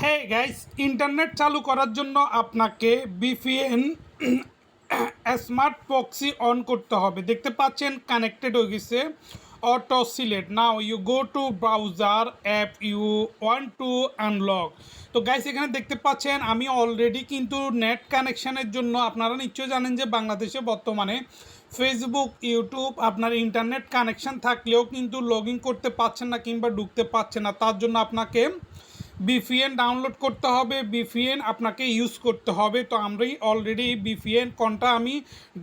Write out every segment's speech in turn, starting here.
হ্যাঁ guys internet চালু করার জন্য আপনাকে বিপিএন স্মার্ট প্রক্সি অন করতে হবে। দেখতে পাচ্ছেন কানেক্টেড হয়ে গেছে। Auto select now you go to browser app you one two unlock তো গাইস এখানে দেখতে পাচ্ছেন আমি অলরেডি কিন্তু নেট কানেকশানের জন্য আপনারা নিশ্চয়ই জানেন যে বাংলাদেশে বর্তমানে ফেসবুক ইউটিউব আপনার ইন্টারনেট কানেকশান থাকলেও কিন্তু লগ করতে পারছেন না কিংবা ঢুকতে পারছেন না। তার জন্য আপনাকে বিপিএন ডাউনলোড করতে হবে, বিপিএন আপনাকে ইউজ করতে হবে। তো আমরাই অলরেডি বিপিএন, কোনটা আমি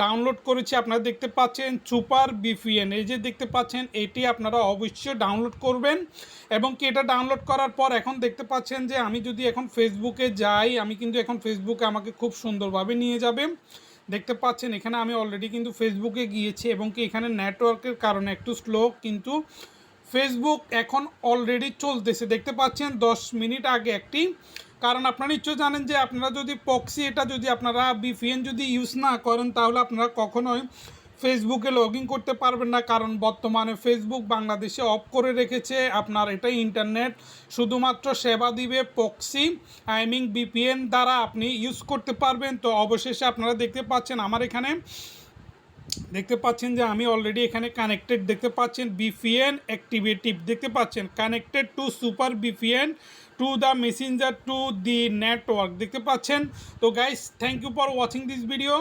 ডাউনলোড করেছি আপনারা দেখতে পাচ্ছেন সুপার বিপিএন। এই যে দেখতে পাচ্ছেন, এটি আপনারা অবশ্যই ডাউনলোড করবেন। এবং কি এটা ডাউনলোড করার পর এখন দেখতে পাচ্ছেন যে আমি যদি এখন ফেসবুকে যাই, আমি কিন্তু এখন ফেসবুকে আমাকে খুব সুন্দরভাবে নিয়ে যাবে। দেখতে পাচ্ছেন, এখানে আমি অলরেডি কিন্তু ফেসবুকে গিয়েছি এবং কি এখানে নেটওয়ার্কের কারণে একটু স্লো কিন্তু ফেসবুক এখন অলরেডি চলতেছে। দেখতে পাচ্ছেন, দশ মিনিট আগে একটি। কারণ আপনারা নিশ্চয় জানেন যে আপনারা যদি পক্সি এটা যদি আপনারা বিপিএন যদি ইউজ না করেন, তাহলে আপনারা কখনোই ফেসবুকে লগ ইন করতে পারবেন না। কারণ বর্তমানে ফেসবুক বাংলাদেশে অফ করে রেখেছে। আপনার এটা ইন্টারনেট শুধুমাত্র সেবা দিবে পক্সি আই মিন বিপিএন দ্বারা আপনি ইউজ করতে পারবেন। তো অবশেষে আপনারা দেখতে পাচ্ছেন, আমার এখানে দেখতে পাচ্ছেন যে আমি অলরেডি এখানে কানেক্টেড দেখতে পাচ্ছেন বিপিএন অ্যাক্টিভেটিভ দেখতে পাচ্ছেন। Connected to super VPN to the messenger to the network দেখতে পাচ্ছেন। তো guys thank you for watching this video